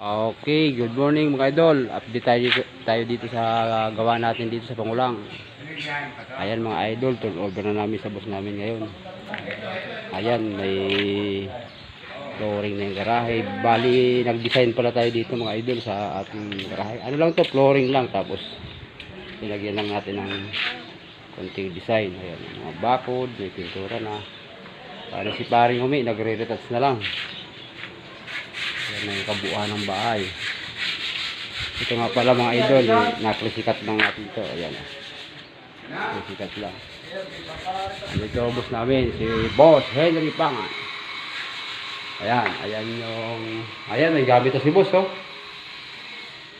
Okay, good morning mga idol. Update tayo, tayo dito sa gawa natin dito sa Pangulang. Ayan mga idol, turn over na namin sa boss namin ngayon. Ayan, may flooring na yung garahe. Bali, nag-design pala tayo dito mga idol sa ating garahe. Ano lang to, flooring lang. Tapos, pinagyan lang natin ng konting design. Ayan, mga bakod, may pintura na. Para si paring humi, nagre-retouch na lang. Yan na yung kabuuan ng bahay. Ito nga pala mga idol, naklasikat ng natin ito. Ayan. Naklasikat lang. Ano ito boss namin, si Boss Henry Pangan. Ayan, ayan yung... Ayan, may gamit si Boss, oh.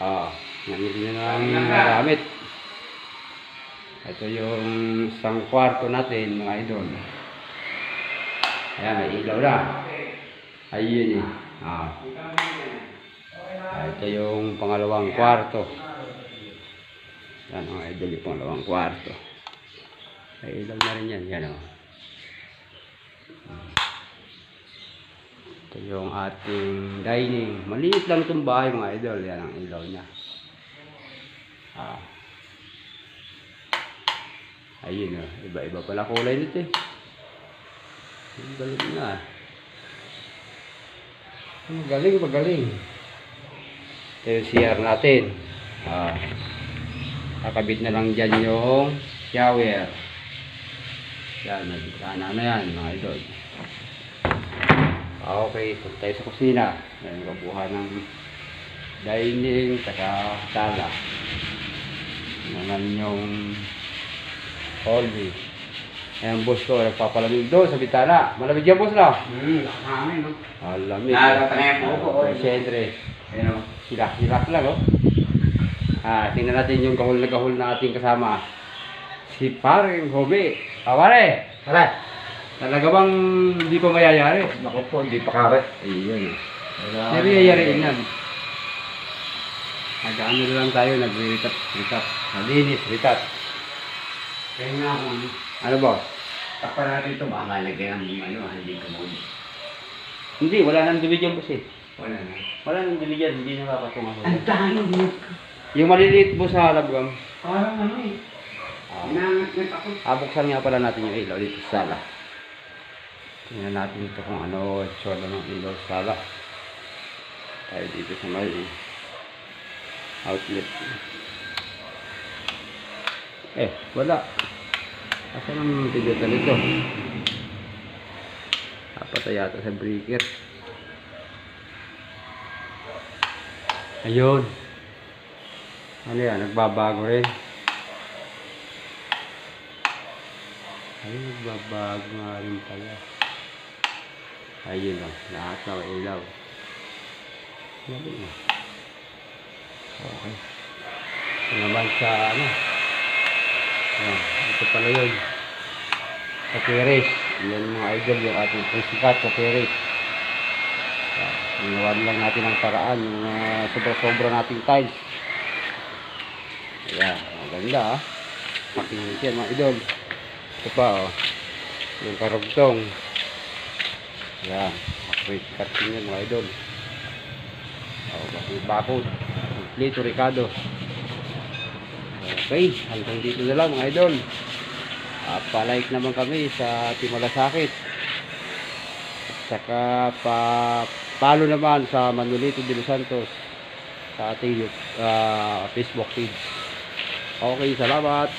Ah, nangyari na ng gamit. Ito yung isang kwarto natin, mga idol. Ayan, may ilaw na. Ayun eh. Ah. Ah, ito yung pangalawang kwarto. Yan mga idol yung pangalawang kwarto. May ilaw na rin yan. Yan o. Ito yung ating dining. Maliit lang itong bahay mga idol. Yan ang ilaw niya. Ah. Ayun o. Iba-iba pala kulay nito eh. Ang galing na. Magaling, magaling. Ito yung CR natin. Ah. Kakabit na lang dyan yung shower. Yan, nagkana na yan, mga idol. Ah, okay, punta tayo sa kusina. Yan yung kabuhan ng dining, saka sala. Naman yung hallway. Ayan, boss ko, nagpapalamig doon sa bitana. Malamig yan, boss, na? Hmm, nakakami, no? Malamig. Nakakatayo po ako, oh. Siyempre, Ayun, oh. hilak-hilak lang, oh. Ah, tingnan natin yung kahul na kahul na ating kasama. Si paring Hobe. Ah, pare! Tara. Talaga bang hindi ko mayayari? Naku po, hindi pa kare. Ayun. Hindi mayayariin yan. Nag-ano na lang tayo, nag-retouch, retouch. Nalinis, retouch. Kaya nga ako, ano? Ano boss? Takpa natin ito, baka lagyan ng ano, hindi ka mo. Hindi, wala nang division boss eh. Wala na. Wala nang division, hindi nakakatunga Ang dami mo. Yung maliliit mo sa halabgam, Parang ano eh. ah, Inangat ako. Ah, buksan nga pala natin yung ilaw dito sa sala. Tingnan natin ito kung ano tsura ng ilaw sa sala. Tayo dito sa may outlet. Eh, wala. Asa nang tigutan nito? Dapat na yata sa breaker. Ayun. Ano yan? Nagbabago rin. Ay, nagbabago nga rin pala. Ayun o, lahat na ilaw. Galing na. Okay. Ito naman sa ano. Ayan, ito pala yun. Kapiris. Yan mga idol, yung ating pangsikat, kapiris. Ginawan lang natin ang paraan, yung uh, sobra-sobra nating tiles. Ayan, maganda ah. Makinis yan mga idol. Ito pa oh. Yung karugtong. Yan. Upgrade cutting yan mga idol. Oh, bakit bakod. Complete Ricardo. Okay. Hanggang dito na lang idol. Uh, pa-like naman kami sa Timalasakit. At saka pa follow naman sa Manolito de los Santos sa ating uh, Facebook page. Okay, salamat.